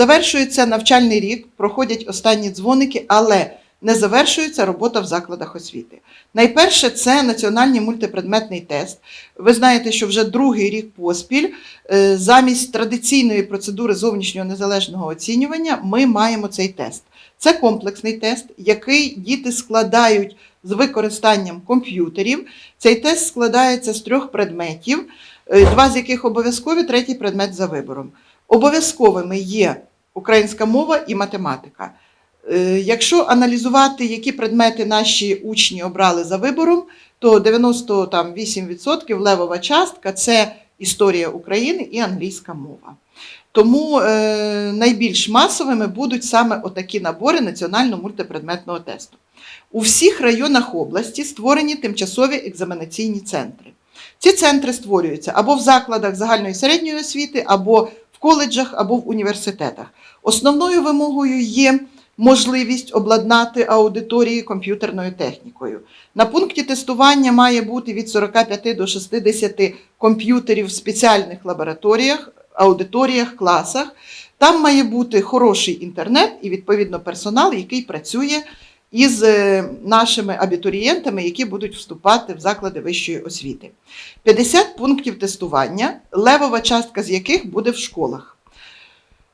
Завершується навчальний рік, проходять останні дзвоники, але не завершується робота в закладах освіти. Найперше це національний мультипредметний тест. Ви знаєте, що вже другий рік поспіль е, замість традиційної процедури зовнішнього незалежного оцінювання ми маємо цей тест. Це комплексний тест, який діти складають з використанням комп'ютерів. Цей тест складається з трьох предметів, е, два з яких обов'язкові, третій предмет за вибором. Обов'язковими є українська мова і математика. Е, Якщо аналізувати, які предмети наші учні обрали за вибором, то 98% левова частка це історія України і англійська мова. Тому е, найбільш масовими будуть саме отакі набори національного мультипредметного тесту. У всіх районах області створені тимчасові екзаменаційні центри. Ці центри створюються або в закладах загальної середньої освіти, або в коледжах, або в університетах. Основною вимогою є можливість обладнати аудиторії комп'ютерною технікою. На пункті тестування має бути від 45 до 60 комп'ютерів в спеціальних лабораторіях, аудиторіях, класах. Там має бути хороший інтернет і, відповідно, персонал, який працює із е, нашими абітурієнтами, які будуть вступати в заклади вищої освіти. 50 пунктів тестування, левова частка з яких буде в школах.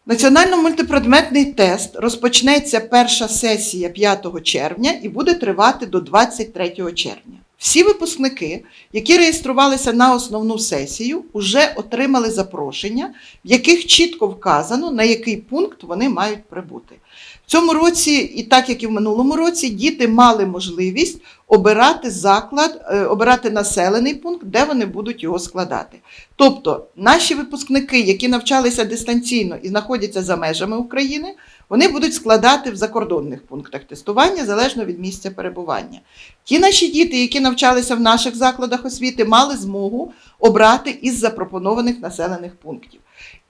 Національно-мультипредметний тест розпочнеться перша сесія 5 червня і буде тривати до 23 червня. Всі випускники, які реєструвалися на основну сесію, вже отримали запрошення, в яких чітко вказано, на який пункт вони мають прибути. Цьому році, і так як і в минулому році, діти мали можливість обирати заклад, е, обирати населений пункт, де вони будуть його складати. Тобто, наші випускники, які навчалися дистанційно і знаходяться за межами України, вони будуть складати в закордонних пунктах тестування залежно від місця перебування. Ті наші діти, які навчалися в наших закладах освіти, мали змогу обрати із запропонованих населених пунктів.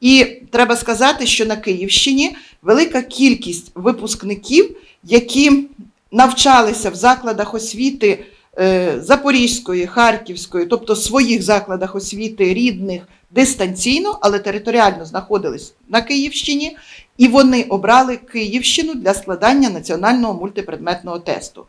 І треба сказати, що на Київщині велика кількість випускників, які навчалися в закладах освіти е, Запорізької, Харківської, тобто своїх закладах освіти рідних дистанційно, але територіально знаходились на Київщині, і вони обрали Київщину для складання національного мультипредметного тесту.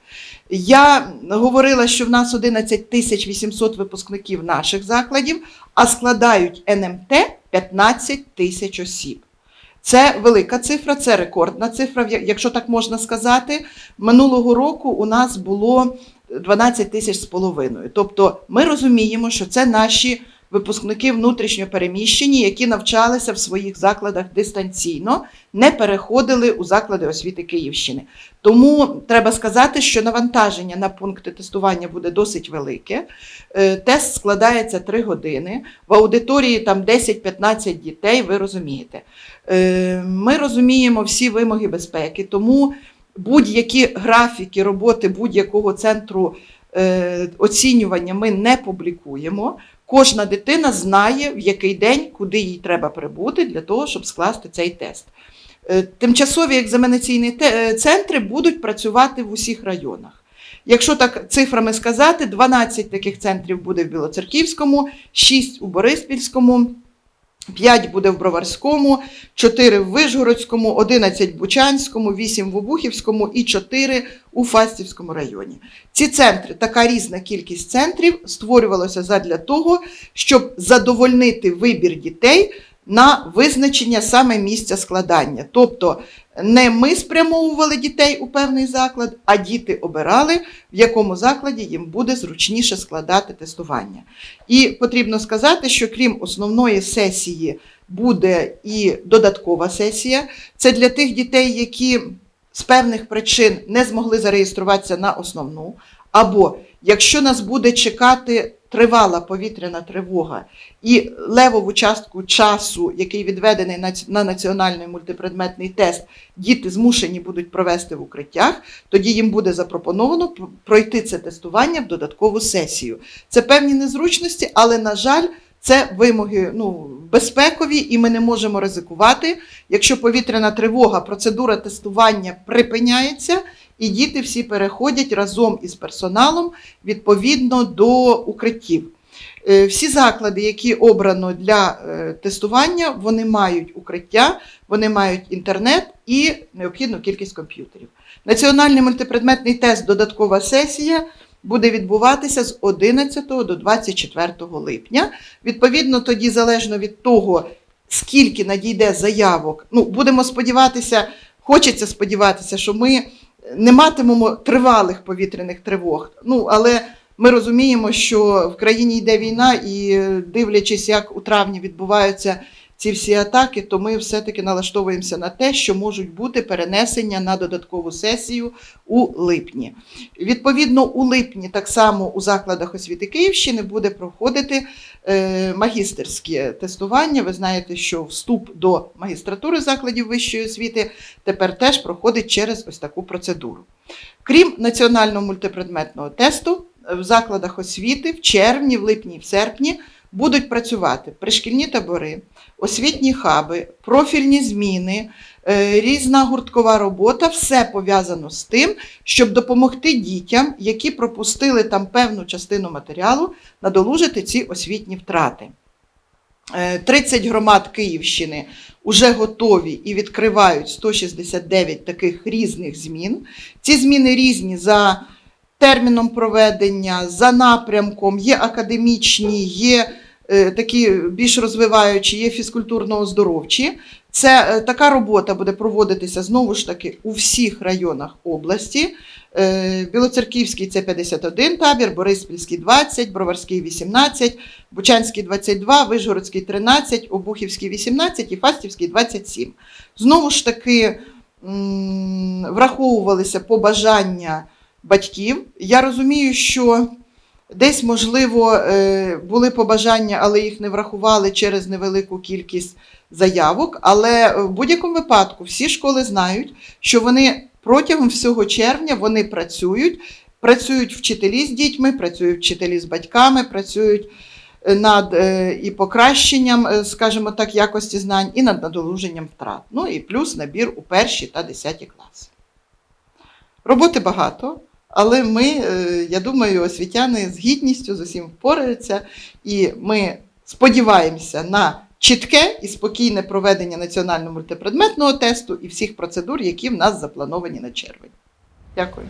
Я говорила, що в нас 11 тисяч 800 випускників наших закладів, а складають НМТ 15 тисяч осіб. Це велика цифра, це рекордна цифра, якщо так можна сказати. Минулого року у нас було 12 тисяч з половиною. Тобто ми розуміємо, що це наші випускники внутрішньо переміщені, які навчалися в своїх закладах дистанційно, не переходили у заклади освіти Київщини. Тому треба сказати, що навантаження на пункти тестування буде досить велике. Е, Тест складається 3 години. В аудиторії там 10-15 дітей, ви розумієте. Е, Ми розуміємо всі вимоги безпеки, тому будь-які графіки роботи будь-якого центру е, оцінювання ми не публікуємо. Кожна дитина знає, в який день, куди їй треба прибути для того, щоб скласти цей тест. Е, Тимчасові екзаменаційні е, центри будуть працювати в усіх районах. Якщо так цифрами сказати, 12 таких центрів буде в Білоцерківському, 6 у Бориспільському, 5 буде в Броварському, 4 в Вижгородському, 11 в Бучанському, 8 в Обухівському і 4 у Фастівському районі. Ці центри, така різна кількість центрів, створювалася задля того, щоб задовольнити вибір дітей на визначення саме місця складання. Тобто не ми спрямовували дітей у певний заклад, а діти обирали, в якому закладі їм буде зручніше складати тестування. І потрібно сказати, що крім основної сесії буде і додаткова сесія. Це для тих дітей, які з певних причин не змогли зареєструватися на основну, або якщо нас буде чекати тривала повітряна тривога і левову частку часу, який відведений на національний мультипредметний тест, діти змушені будуть провести в укриттях, тоді їм буде запропоновано пройти це тестування в додаткову сесію. Це певні незручності, але, на жаль, це вимоги ну, безпекові, і ми не можемо ризикувати. Якщо повітряна тривога, процедура тестування припиняється, і діти всі переходять разом із персоналом відповідно до укриттів. Е, Всі заклади, які обрано для е, тестування, вони мають укриття, вони мають інтернет і необхідну кількість комп'ютерів. Національний мультипредметний тест, додаткова сесія буде відбуватися з 11 до 24 липня. Відповідно, тоді залежно від того, скільки надійде заявок, ну будемо сподіватися, хочеться сподіватися, що ми не матимемо тривалих повітряних тривог. Ну але ми розуміємо, що в країні йде війна, і дивлячись, як у травні відбуваються ці всі атаки, то ми все-таки налаштовуємося на те, що можуть бути перенесення на додаткову сесію у липні. Відповідно, у липні так само у закладах освіти Київщини буде проходити е, магістерське тестування. Ви знаєте, що вступ до магістратури закладів вищої освіти тепер теж проходить через ось таку процедуру. Крім національного мультипредметного тесту, в закладах освіти в червні, в липні в серпні будуть працювати пришкільні табори, освітні хаби, профільні зміни, е, різна гурткова робота, все пов'язано з тим, щоб допомогти дітям, які пропустили там певну частину матеріалу, надолужити ці освітні втрати. Е, 30 громад Київщини вже готові і відкривають 169 таких різних змін. Ці зміни різні за терміном проведення, за напрямком, є академічні, є е, такі більш розвиваючі, є фізкультурно-оздоровчі. Це е, така робота буде проводитися знову ж таки у всіх районах області. Е, Білоцерківський це 51 табір, Бориспільський 20, Броварський 18, Бучанський 22, Вишгородський 13, Обухівський 18 і Фастівський 27. Знову ж таки враховувалися побажання батьків. Я розумію, що десь, можливо, е, були побажання, але їх не врахували через невелику кількість заявок. Але в будь-якому випадку всі школи знають, що вони протягом всього червня вони працюють. Працюють вчителі з дітьми, працюють вчителі з батьками, працюють е, над е, і покращенням, скажімо так, якості знань, і над надолуженням втрат. Ну і плюс набір у перші та десяті класи. Роботи багато, але ми, е, я думаю, освітяни з гідністю з усім впораються, і ми сподіваємося на чітке і спокійне проведення національного мультипредметного тесту і всіх процедур, які в нас заплановані на червень. Дякую.